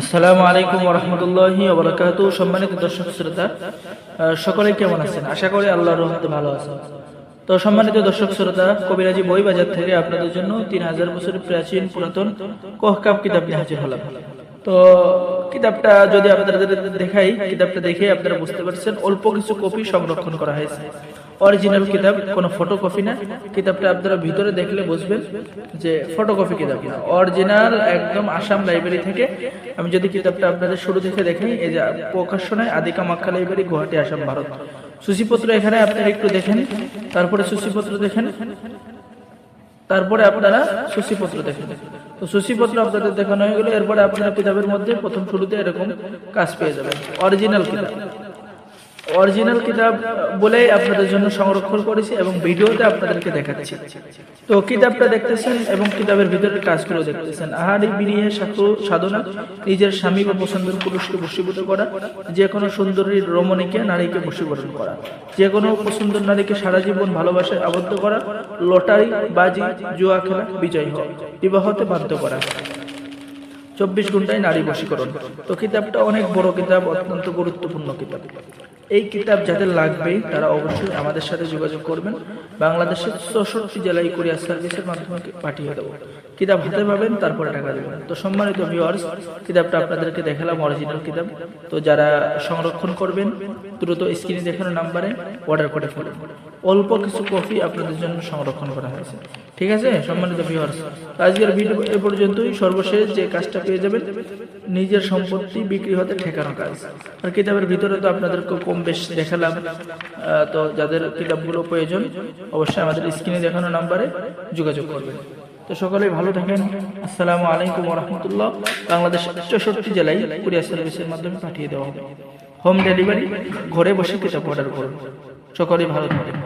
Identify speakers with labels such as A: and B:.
A: আসসালামু আলাইকুম রহমতুল্লাহি ওবরাকাতু সম্মানিত দর্শক শ্রোতা সকলে কেমন আছেন? আশা করি আল্লাহর রহমতে ভালো আছেন। তো সম্মানিত দর্শক শ্রোতা, কবিরাজি বই বাজার থেকে আপনাদের জন্য তিন হাজার বছরের প্রাচীন পুরাতন কহকাপ কিতাব নিয়ে হাজির হলাম। তো কিতাবটা যদি আপনাদের দেখাই, কিতাবটা দেখে আপনারা বুঝতে পারছেন, অল্প কিছু কপি সংরক্ষণ করা হয়েছে। অরিজিনাল কিতাব, কোনো ফটোকপি না। কিতাবটা আপনারা ভিতরে দেখলে বুঝবেন যে ফটোকপি কিতাব না। অরিজিনাল একদম আসাম লাইব্রেরি থেকে। আমি যদি কিতাবটা আপনাদের শুরু থেকে দেখাই এই যে প্রকাশনায় আদিকা মাক্কা লাইব্রেরি গুয়াহাটি, আসাম, ভারত। সূচিপত্র এখানে আপনারা একটু দেখেন। তারপরে সূচিপত্র দেখেন। তারপরে আপনারা সূচিপত্র দেখেন। তো সূচিপত্র আপনাদের দেখানো হয়ে গেলে। এরপরে আপনারা কিতাবের মধ্যে প্রথম শুরুতে এরকম কাজ পেয়ে যাবেন। অরিজিনাল কিতাব। অরিজিনাল কিতাব বলেই আপনাদের জন্য সংরক্ষণ করেছি এবং ভিডিওতে আপনাদেরকে দেখাচ্ছি। তো কিতাবটা দেখতেছেন এবং কিতাবের ভিতরের কাজগুলো দেখতেছেন। আহারি বিনিয়ে সাধু- সাধনা, নিজের স্বামী বা পছন্দের পুরুষকে বশীভূত করা যে কোনো সুন্দরী রমণীকে নারীকে বশীকরণ করা যে কোনো সুন্দর নারীকে সারা জীবন ভালোবাসায় আবদ্ধ করা, লটারি, বাজি, জুয়া খেলা, বিজয় হওয়া বিবাহতে বাধ্য করা। চব্বিশ ঘন্টায় নারী বশীকরণ। তো কিতাবটা অনেক বড় কিতাব, অত্যন্ত গুরুত্বপূর্ণ কিতাব। এই কিতাব যাদের লাগবে, তারা অবশ্যই আমাদের সাথে যোগাযোগ করবেন। বাংলাদেশের চৌষট্টি জেলায় কোরিয়া সার্ভিসের মাধ্যমে পাঠিয়ে দেবো। কিতাব হাতে পাবেন, তারপরে টাকা দেবেন। তো সম্মানিত ভিউয়ার্স কিতাবটা আপনাদেরকে দেখালাম অরিজিনাল কিতাব। তো যারা সংরক্ষণ করবেন, দ্রুত স্ক্রিনে দেখানো নাম্বারে অর্ডার করে ফেলুন। অল্প কিছু কপি আপনাদের জন্য সংরক্ষণ করা হয়েছে। ঠিক আছে, সম্মানিত ভিউয়ার্স আজকের ভিডিও এ পর্যন্তই। সর্বশেষ যে কাজটা পেয়ে যাবেন, নিজের সম্পত্তি বিক্রি হতে ঠেকানো কাজ। আর কিতাবের ভিতরে তো আপনাদেরকে কম বেশ দেখালাম। তো যাদের কিতাবগুলো প্রয়োজন, অবশ্যই আমাদের স্ক্রিনে দেখানো নাম্বারে যোগাযোগ করবেন। তো সকলেই ভালো থাকেন। আসসালামু আলাইকুম রহমতুল্লাহ বাংলাদেশ চৌষট্টি জেলায় কুরিয়ার সার্ভিসের মাধ্যমে পাঠিয়ে দেওয়া হবে। হোম ডেলিভারি, ঘরে বসে কিতাব অর্ডার করুন। সকলেই ভালো থাকেন।